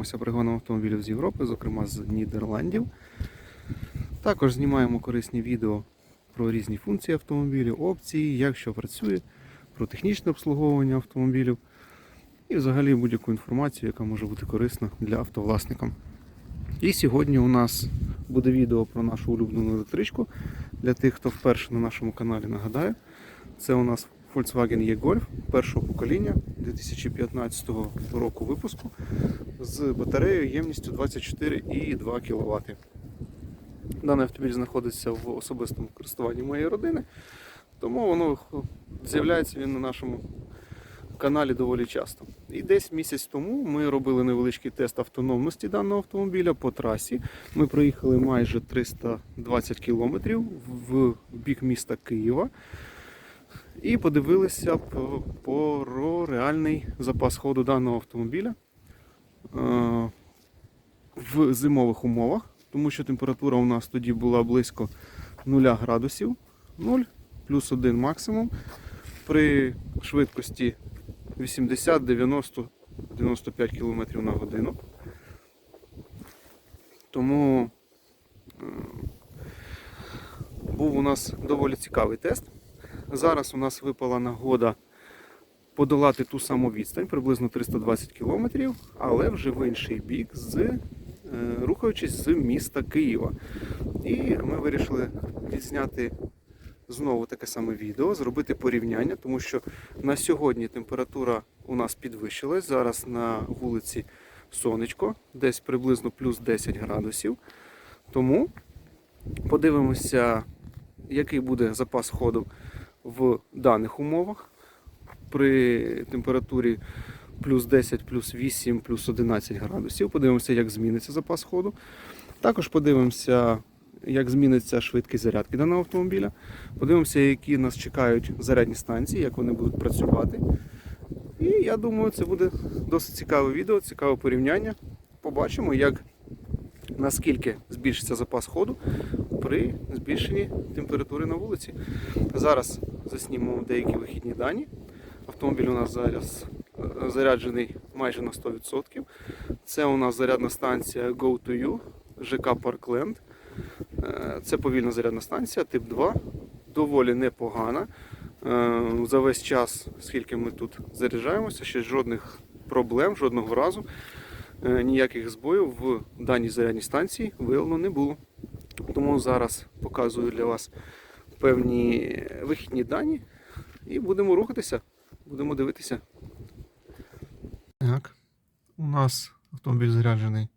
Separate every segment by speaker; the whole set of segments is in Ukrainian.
Speaker 1: Займаємося пригоном автомобілів з Європи, зокрема з Нідерландів. Також знімаємо корисні відео про різні функції автомобілів, опції, як що працює, про технічне обслуговування автомобілів і взагалі будь-яку інформацію, яка може бути корисна для автовласника. І сьогодні у нас буде відео про нашу улюблену електричку. Для тих, хто вперше на нашому каналі нагадаю, це у нас Volkswagen E-Golf першого покоління 2015 року випуску з батареєю ємністю 24,2 кВт. Даний автомобіль знаходиться в особистому користуванні моєї родини, тому воно з'являється він на нашому каналі доволі часто. І десь місяць тому ми робили невеличкий тест автономності даного автомобіля по трасі. Ми проїхали майже 320 кілометрів в бік міста Києва. І подивилися про реальний запас ходу даного автомобіля е, в зимових умовах, тому що температура у нас тоді була близько 0 градусів, 0 плюс 1 максимум. При швидкості 80, 90, 95 км на годину. Тому е, був у нас доволі цікавий тест. Зараз у нас випала нагода подолати ту саму відстань, приблизно 320 км, але вже в інший бік, з, е, рухаючись з міста Києва. І ми вирішили відзняти знову таке саме відео, зробити порівняння, тому що на сьогодні температура у нас підвищилась. Зараз на вулиці сонечко, десь приблизно плюс 10 градусів. Тому подивимося, який буде запас ходу в даних умовах при температурі плюс 10, плюс 8, плюс 11 градусів. Подивимося, як зміниться запас ходу. Також подивимося, як зміниться швидкість зарядки даного автомобіля. Подивимося, які нас чекають зарядні станції, як вони будуть працювати. І я думаю, це буде досить цікаве відео, цікаве порівняння. Побачимо, як наскільки збільшиться запас ходу при збільшенні температури на вулиці. Зараз заснімемо деякі вихідні дані. Автомобіль у нас зараз е, заряджений майже на 100%. Це у нас зарядна станція Go2U, ЖК Parkland. Це повільна зарядна станція, тип 2, доволі непогана. Е, За весь час, скільки ми тут заряджаємося, ще жодних проблем, жодного разу, е, ніяких збоїв в даній зарядній станції виявлено не було. Тому зараз показую для вас певні вихідні дані і будемо рухатися, будемо дивитися. Так, у нас автомобіль заряджений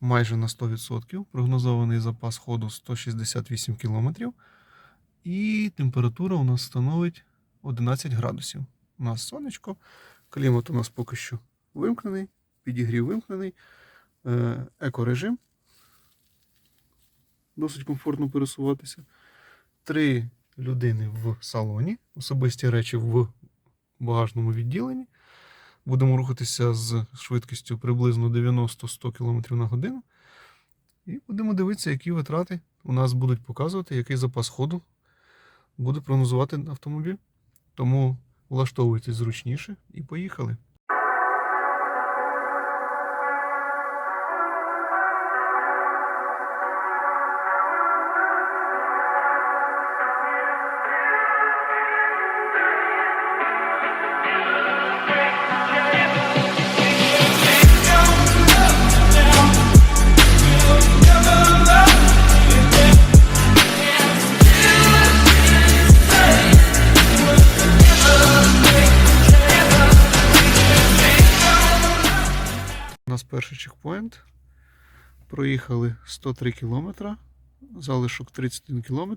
Speaker 1: майже на 100%. Прогнозований запас ходу 168 км. І температура у нас становить 11 градусів. У нас сонечко, клімат у нас поки що вимкнений, підігрів вимкнений, е, екорежим. Досить комфортно пересуватися. Три людини в салоні, особисті речі в багажному відділенні. Будемо рухатися з швидкістю приблизно 90-100 км на годину. І будемо дивитися, які витрати у нас будуть показувати, який запас ходу буде прогнозувати автомобіль. Тому влаштовуйтесь зручніше і поїхали. У нас перший чекпоінт. Проїхали 103 км, залишок 31 км.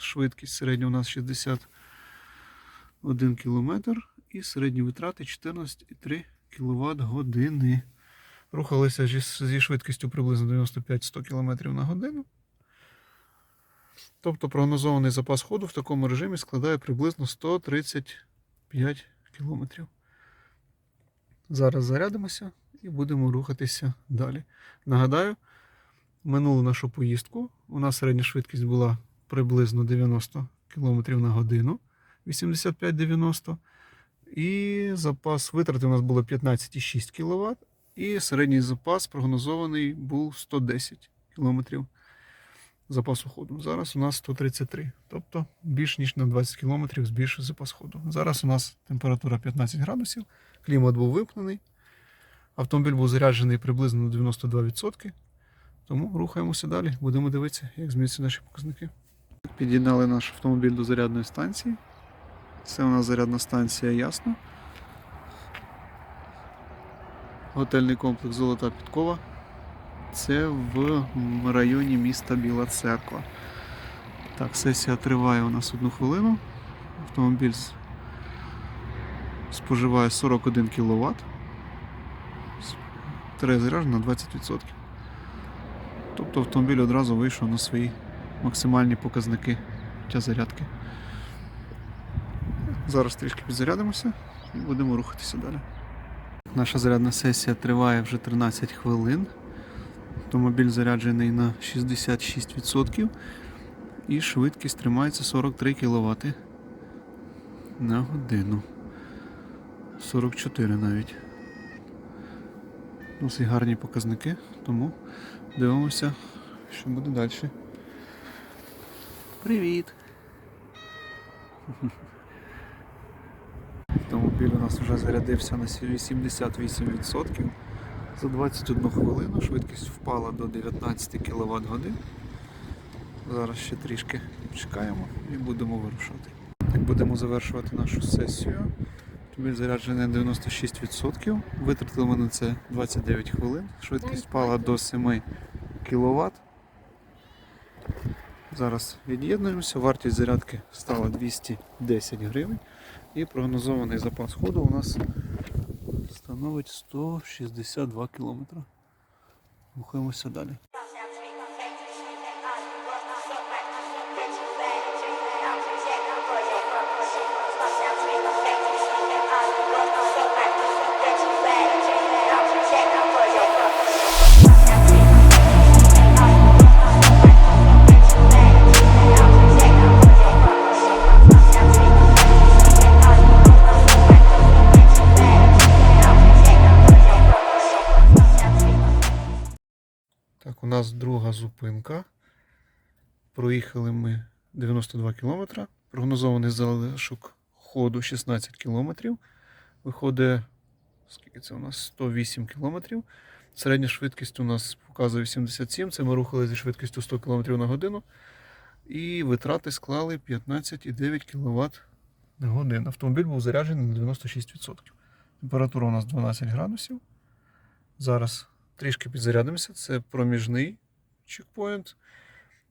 Speaker 1: Швидкість середня у нас 61 км і середні витрати 14,3 кВт години. Рухалися зі- швидкістю приблизно 95-100 км на годину. Тобто прогнозований запас ходу в такому режимі складає приблизно 135 км. Зараз зарядимося і будемо рухатися далі. Нагадаю, минулу нашу поїздку у нас середня швидкість була приблизно 90 км на годину, 85-90. І запас витрати у нас було 15,6 кВт. І середній запас прогнозований був 110 км запасу ходу. Зараз у нас 133, тобто більш ніж на 20 км збільшив запас ходу. Зараз у нас температура 15 градусів, клімат був вимкнений, автомобіль був заряджений приблизно на 92%. Тому рухаємося далі, будемо дивитися, як змінюються наші показники. Під'єднали наш автомобіль до зарядної станції. Це у нас зарядна станція ясно. Готельний комплекс Золота Підкова. Це в районі міста Біла Церква. Так, сесія триває у нас одну хвилину. Автомобіль споживає 41 кВт. Заряджено на 20%. Тобто автомобіль одразу вийшов на свої максимальні показники для зарядки. Зараз трішки підзарядимося і будемо рухатися далі. Наша зарядна сесія триває вже 13 хвилин. Автомобіль заряджений на 66% і швидкість тримається 43 кВт на годину. 44 навіть. Досить гарні показники, тому дивимося, що буде далі. Привіт! Автомобіль у нас вже зарядився на 88%. За 21 хвилину швидкість впала до 19 кВт годин. Зараз ще трішки чекаємо і будемо вирушати. Так будемо завершувати нашу сесію. Автомобіль заряджений на 96%. Витратили ми на це 29 хвилин. Швидкість впала до 7 кВт. Зараз від'єднуємося. Вартість зарядки стала 210 гривень. І прогнозований запас ходу у нас становить 162 км. Рухаємося далі. Нас друга зупинка. Проїхали ми 92 км. Прогнозований залишок ходу 16 км. Виходить, скільки це у нас? 108 км. Середня швидкість у нас показує 87. Це ми рухали зі швидкістю 100 км на годину. І витрати склали 15,9 кВт на годину. Автомобіль був заряджений на 96%. Температура у нас 12 градусів. Зараз трішки підзарядимося. Це проміжний чекпоінт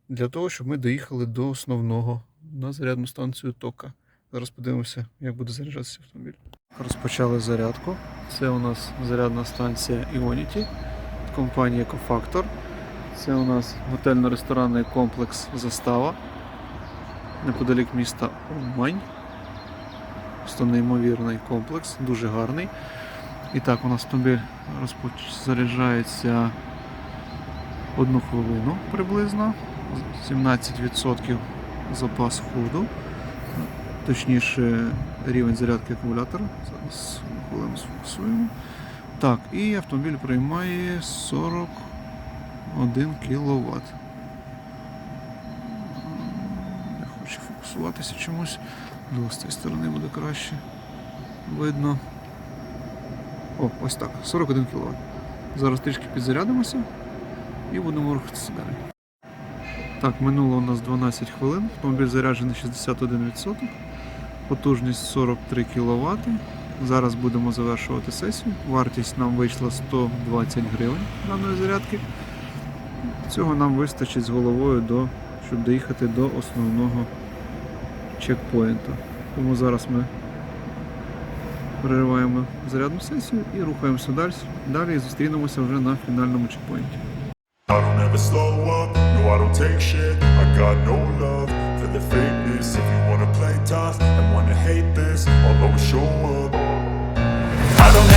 Speaker 1: для того, щоб ми доїхали до основного на зарядну станцію Тока. Зараз подивимося, як буде заряджатися автомобіль. Розпочали зарядку. Це у нас зарядна станція Ionity від компанії Ecofactor. Це у нас готельно-ресторанний комплекс Застава неподалік міста Умань. Просто неймовірний комплекс, дуже гарний. І так, у нас автомобіль заряджається одну хвилину приблизно. 17% запас ходу. Точніше, рівень зарядки акумулятора. Зараз хвилину сфокусуємо. Так, і автомобіль приймає 41 кВт. Не хочу фокусуватися чомусь. З цієї сторони буде краще видно. О, ось так, 41 кВт. Зараз трішки підзарядимося і будемо рухатися далі. Так, минуло у нас 12 хвилин. Автомобіль заряджений 61%, потужність 43 кВт. Зараз будемо завершувати сесію. Вартість нам вийшла 120 гривень даної зарядки. Цього нам вистачить з головою, до, щоб доїхати до основного чекпоінту. Тому зараз ми перериваємо зарядну сесію і рухаємося далі. Далі зустрінемося вже на фінальному
Speaker 2: up I don't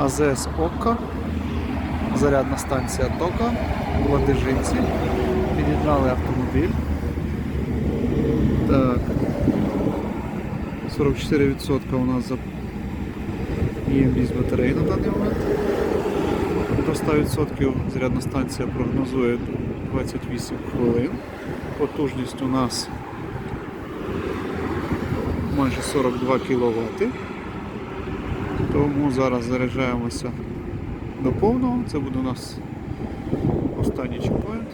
Speaker 1: АЗС Окка, зарядна станція Тока, Ладижинці. Під'єднали автомобіль. Так. 44% у нас за ємність батареї на даний момент. До 100% зарядна станція прогнозує 28 хвилин. Потужність у нас майже 42 кВт. Тому зараз заряджаємося до повного. Це буде у нас останній чекпоінт.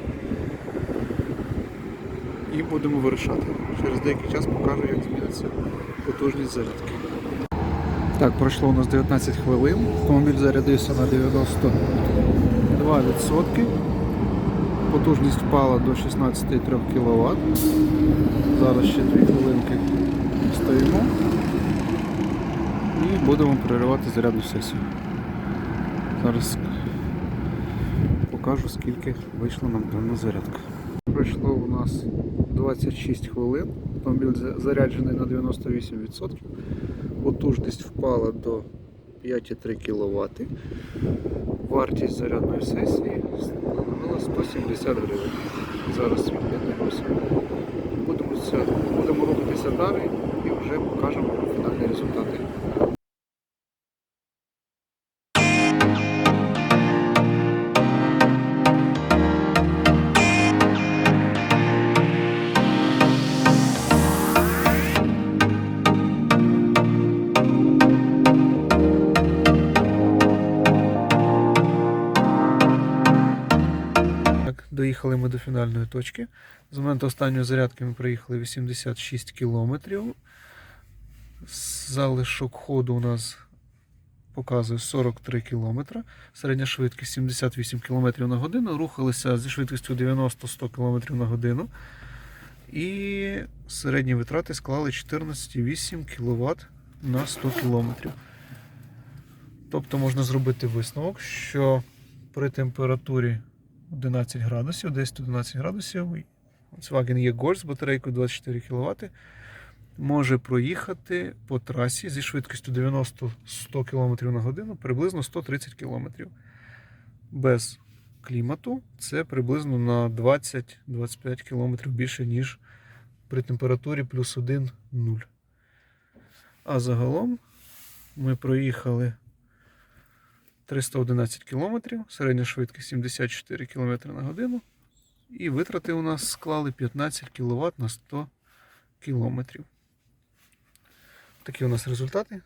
Speaker 1: І будемо вирішати. Через деякий час покажу, як зміниться потужність зарядки. Так, пройшло у нас 19 хвилин. Автомобіль зарядився на 92%. Потужність впала до 16,3 кВт. Зараз ще 2 хвилинки стоїмо і будемо переривати зарядну сесію. Зараз покажу скільки вийшло нам дана зарядка. Пройшло у нас 26 хвилин. Автомобіль заряджений на 98%. Потужність впала до 5,3 кВт. Вартість зарядної сесії становила 170 гривень. Зараз від'єднуємося. Будемо, будемо рухатися далі і вже покажемо фінальні результати. Доїхали ми до фінальної точки. З моменту останньої зарядки ми проїхали 86 кілометрів. Залишок ходу у нас показує 43 км. Середня швидкість 78 км на годину. Рухалися зі швидкістю 90-100 км на годину. І середні витрати склали 14,8 кВт на 100 км. Тобто можна зробити висновок, що при температурі 11 градусів, 10-11 градусів. Volkswagen E-Golf з батарейкою 24 кВт може проїхати по трасі зі швидкістю 90-100 км на годину приблизно 130 км. Без клімату це приблизно на 20-25 км більше, ніж при температурі плюс 1 0. А загалом ми проїхали 311 км, середня швидкість 74 км на годину. І витрати у нас склали 15 кВт на 100 км. Такі у нас результати.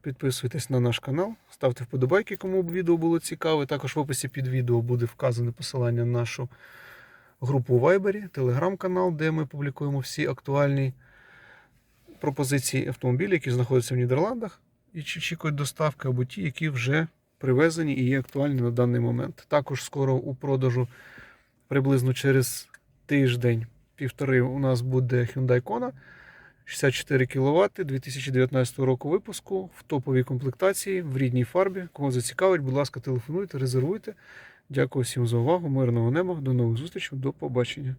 Speaker 1: Підписуйтесь на наш канал, ставте вподобайки, кому б відео було цікаве. Також в описі під відео буде вказане посилання на нашу групу у Viber, телеграм-канал, де ми публікуємо всі актуальні пропозиції автомобілів, які знаходяться в Нідерландах і очікують доставки, або ті, які вже привезені і є актуальні на даний момент. Також скоро у продажу приблизно через тиждень, півтори, у нас буде Hyundai Kona 64 кВт 2019 року випуску в топовій комплектації в рідній фарбі. Кого зацікавить, будь ласка, телефонуйте, резервуйте. Дякую всім за увагу. Мирного неба. До нових зустрічей. До побачення.